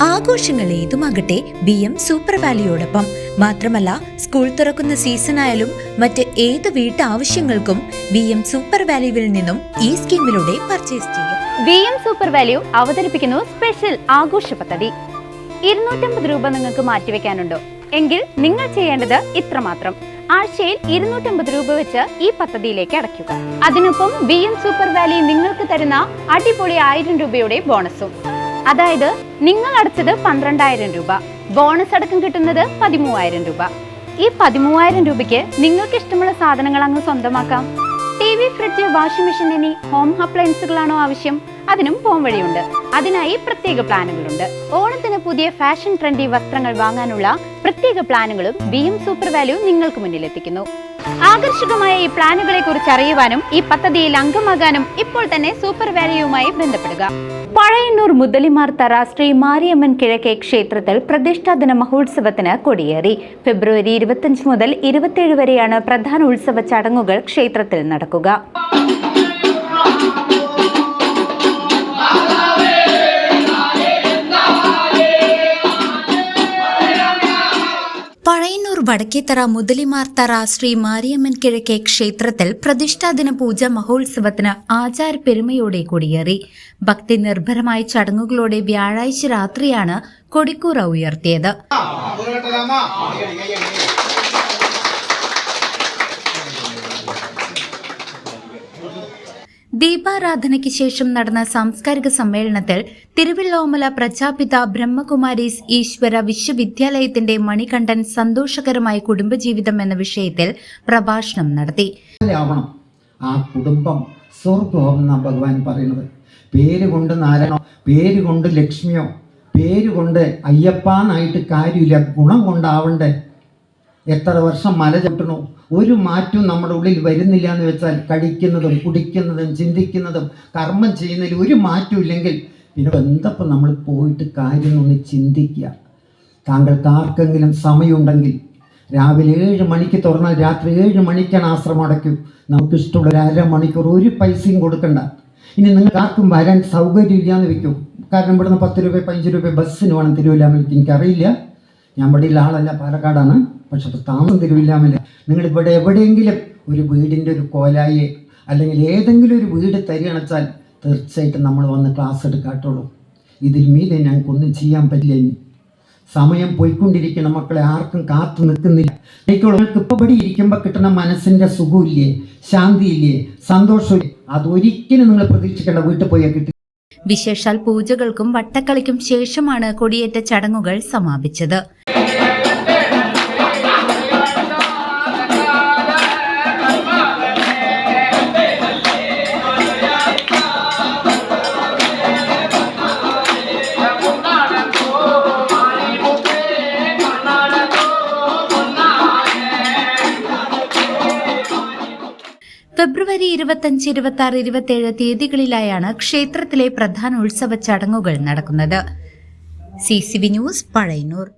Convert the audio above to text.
ആഘോഷങ്ങൾ ഏതുമാകട്ടെ B M super വാലിയോടൊപ്പം. മാത്രമല്ല സ്കൂൾ തുറക്കുന്ന സീസണായാലും മറ്റ് ഏത് വീട്ടാവശ്യങ്ങൾക്കും ബി എം സൂപ്പർ വാല്യുവിൽ നിന്നും ഈ സ്കീമിലൂടെ പർച്ചേസ് ചെയ്യാം. ബി എം സൂപ്പർ വാല്യൂ അവതരിപ്പിക്കുന്നു സ്പെഷ്യൽ ആഘോഷ പദ്ധതി. ഇരുന്നൂറ്റമ്പത് രൂപ നിങ്ങൾക്ക് മാറ്റിവെക്കാനുണ്ടോ? എങ്കിൽ നിങ്ങൾ ചെയ്യേണ്ടത് ഇത്ര മാത്രം ആഴ്ചയിൽ ഇരുന്നൂറ്റമ്പത് രൂപ വെച്ച് ഈ പദ്ധതിയിലേക്ക് അടയ്ക്കുക. അതിനൊപ്പം ബി എം സൂപ്പർ വാലി നിങ്ങൾക്ക് തരുന്ന അടിപൊളി ആയിരം രൂപയുടെ ബോണസും. അതായത് നിങ്ങൾ അടച്ചത് പന്ത്രണ്ടായിരം രൂപ. ബോണസ് അടക്കം കിട്ടുന്നത് പതിമൂവായിരം രൂപ. ഈ പതിമൂവായിരം രൂപയ്ക്ക് നിങ്ങൾക്ക് ഇഷ്ടമുള്ള സാധനങ്ങൾ അങ്ങ് സ്വന്തമാക്കാം. T V fridge washing machine എന്നീ ഹോം അപ്ലയൻസുകളാണോ ആവശ്യം? അതിനും പോം വഴിയുണ്ട്. അതിനായി പ്രത്യേക പ്ലാനുകളുണ്ട്. ഓണത്തിന് പുതിയ ഫാഷൻ ട്രെൻഡി വസ്ത്രങ്ങൾ വാങ്ങാനുള്ള പ്രത്യേക പ്ലാനുകളും ബി എം സൂപ്പർ വാല്യൂ നിങ്ങൾക്ക് മുന്നിലെത്തിക്കുന്നു. ആകർഷകമായ ഈ പ്ലാനുകളെ കുറിച്ച് അറിയുവാനും ഈ പദ്ധതിയിൽ അംഗമാകാനും ഇപ്പോൾ തന്നെ സൂപ്പർ വാല്യുവുമായി ബന്ധപ്പെടുക. പഴയന്നൂർ മുതലിമാർ തറ ശ്രീ മാരിയമ്മൻ കിഴക്കേ ക്ഷേത്രത്തിൽ പ്രതിഷ്ഠാദിന മഹോത്സവത്തിന് കൊടിയേറി. ഫെബ്രുവരി ഇരുപത്തിയഞ്ച് മുതൽ ഇരുപത്തിയേഴ് വരെയാണ് പ്രധാന ഉത്സവ ചടങ്ങുകൾ ക്ഷേത്രത്തിൽ നടക്കുക. വടക്കേത്തറ മുതലിമാർത്തറ ശ്രീ മാരിയമ്മൻ കിഴക്കേ ക്ഷേത്രത്തിൽ പ്രതിഷ്ഠാദിന പൂജ മഹോത്സവത്തിന് ആചാര പെരുമയോടെ കൊടിയേറി ഭക്തി നിർഭരമായ ചടങ്ങുകളോടെ വ്യാഴാഴ്ച രാത്രിയാണ് കൊടിക്കൂറ ഉയർത്തിയത് ദീപാരാധനയ്ക്ക് ശേഷം നടന്ന സാംസ്കാരിക സമ്മേളനത്തിൽ തിരുവല്ലോമല പ്രജാപിത ബ്രഹ്മകുമാരീസ് ഈശ്വര വിശ്വവിദ്യാലയത്തിന്റെ മണികണ്ഠൻ സന്തോഷകരമായ കുടുംബജീവിതം എന്ന വിഷയത്തിൽ പ്രഭാഷണം നടത്തി. ആ കുടുംബം സ്വർഗമെന്ന ഭഗവാൻ പറയുന്നത്. പേര് കൊണ്ട് നാരായണോ പേര് കൊണ്ട് ലക്ഷ്മിയോ പേര് കൊണ്ട് അയ്യപ്പാന്നായിട്ട് കാര്യമില്ല. ഗുണം കൊണ്ടാവണ്ടേ? എത്ര വർഷം മല ചവിട്ടണു ഒരു മാറ്റവും നമ്മുടെ ഉള്ളിൽ വരുന്നില്ല എന്ന് വെച്ചാൽ കഴിക്കുന്നതും കുടിക്കുന്നതും ചിന്തിക്കുന്നതും കർമ്മം ചെയ്യുന്നതിൽ ഒരു മാറ്റവും ഇല്ലെങ്കിൽ പിന്നെ എന്തപ്പം നമ്മൾ പോയിട്ട് കാര്യം ഒന്ന് ചിന്തിക്കുക? താങ്കൾക്ക് ആർക്കെങ്കിലും സമയമുണ്ടെങ്കിൽ രാവിലെ ഏഴ് മണിക്ക് തുറന്നാൽ രാത്രി ഏഴ് മണിക്കാണ് ആശ്രമം അടയ്ക്കും. നമുക്ക് ഇഷ്ടമുള്ള ഒരു അരമണിക്കൂർ ഒരു പൈസയും കൊടുക്കണ്ട. ഇനി നിങ്ങൾക്ക് ആർക്കും വരാൻ സൗകര്യം ഇല്ലാന്ന് വെക്കും. കാരണം ഇവിടുന്ന് പത്ത് രൂപ പതിനഞ്ച് രൂപ ബസ്സിന് വേണം തിരുവല്ലാമെനിക്ക് എനിക്കറിയില്ല. ഞാൻ ഇവിടെയുള്ള ആളല്ല പാലക്കാടാണ്. പക്ഷെ താമസം തിരുവില്ലാമല്ല നിങ്ങൾ ഇവിടെ എവിടെയെങ്കിലും ഒരു വീടിന്റെ ഒരു കോലായെ അല്ലെങ്കിൽ ഏതെങ്കിലും ഒരു വീട് തരികണച്ചാൽ തീർച്ചയായിട്ടും നമ്മൾ വന്ന് ക്ലാസ് എടുക്കാട്ടുള്ളൂ. ഇതിൽ മീതെ ഞങ്ങൾക്കൊന്നും ചെയ്യാൻ പറ്റില്ല ഇനി. സമയം പോയിക്കൊണ്ടിരിക്കുന്ന മക്കളെ ആർക്കും കാത്തു നിൽക്കുന്നില്ല. നിങ്ങൾക്ക് ഇപ്പോൾ ഇവിടെ ഇരിക്കുമ്പോൾ കിട്ടുന്ന മനസ്സിന്റെ സുഖമില്ലേ? ശാന്തിയില്ലേ? സന്തോഷമില്ലേ? അതൊരിക്കലും നിങ്ങൾ പ്രതീക്ഷിക്കേണ്ട വീട്ടിൽ പോയാൽ കിട്ടി വിശേഷാൽ പൂജകൾക്കും വട്ടക്കളിക്കും ശേഷമാണ് കൊടിയേറ്റ ചടങ്ങുകൾ സമാപിച്ചത്. ഫെബ്രുവരി ഇരുപത്തഞ്ച് ഇരുപത്തി ആറ് ഇരുപത്തിയേഴ് തീയതികളിലായാണ് ക്ഷേത്രത്തിലെ പ്രധാന ഉത്സവ ചടങ്ങുകൾ നടക്കുന്നത്. C C V news Pazhayannur.